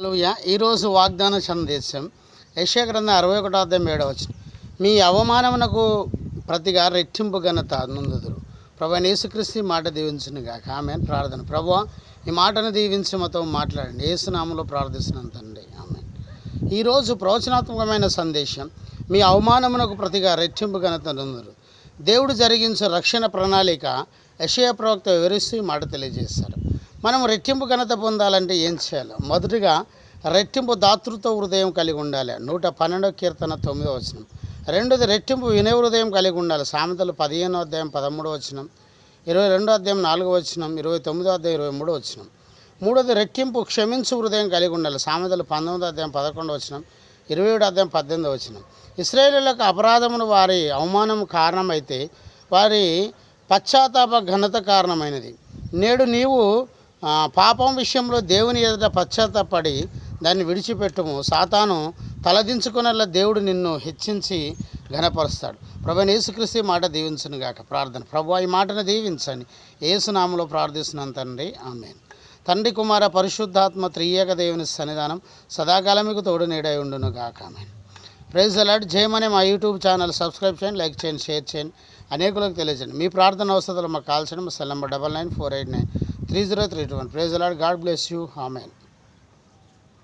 హలోయ ఈరోజు వాగ్దాన సందేశం యశా గ్రంథం అరవై ఒకటో అధ్యాయం ఏడవ మీ అవమానమునకు ప్రతిగా రెట్టింపు ఘనత నందుదురు ప్రభా యేసుక్రీస్తు మాట దీవించును గాక ఆమె ప్రార్థన ప్రభు ఈ మాటను దీవించి మాతో మాట్లాడండి ఏసునామంలో ప్రార్థిస్తున్నాను తండ్రి ఆమె ఈరోజు ప్రవచనాత్మకమైన సందేశం మీ అవమానమునకు ప్రతిగా రెట్టింపు ఘనత నందురు దేవుడు జరిగించే రక్షణ ప్రణాళిక యశయ ప్రవక్త వివరిస్తూ మాట తెలియజేశారు మనం రెట్టింపు ఘనత పొందాలంటే ఏం చేయాలి మొదటిగా రెట్టింపు దాతృత్వ హృదయం కలిగి ఉండాలి నూట పన్నెండో కీర్తన తొమ్మిదో వచనం రెండోది రెట్టింపు వినయ హృదయం కలిగి ఉండాలి సామెతలు పదిహేనో అధ్యాయం పదమూడో వచనం ఇరవై రెండో అధ్యాయం నాలుగో వచనం ఇరవై తొమ్మిదో అధ్యాయం ఇరవై మూడో వచనం మూడోది రెట్టింపు క్షమించు హృదయం కలిగి ఉండాలి సామెతలు పంతొమ్మిదో అధ్యాయం పదకొండో వచనం ఇరవై ఏడు అధ్యాయం పద్దెనిమిదో వచనం ఇస్రాయేలులకు అపరాధమును వారి అవమానం కారణమైతే వారి పశ్చాత్తాప ఘనత కారణమైనది నేడు నీవు పాపం విషయంలో దేవుని ఎదుట పశ్చాత్తపడి దాన్ని విడిచిపెట్టుము సాతాను తలదించుకునేలా దేవుడు నిన్ను హెచ్చించి ఘనపరుస్తాడు ప్రభు యేసుక్రీస్తు మాట దీవించను గాక ప్రార్థన ప్రభు ఈ మాటను దీవించండి ఏసునామలో ప్రార్థిస్తున్నాను తండ్రి ఆమె తండ్రి కుమార పరిశుద్ధాత్మ త్రియేక దేవుని సన్నిధానం సదాకాలం మీకు తోడు నీడై ఉండును గాక ఆమె ప్రైజ్ అలాట్ చేయమని మా యూట్యూబ్ ఛానల్ సబ్స్క్రైబ్ చేయండి లైక్ చేయండి షేర్ చేయండి అనేకులకు తెలియజేయండి మీ ప్రార్థన అవసరాలు మాకు కాల్చండి మా cell number double nine four eight nine 30321. Praise the Lord. God bless you. Amen.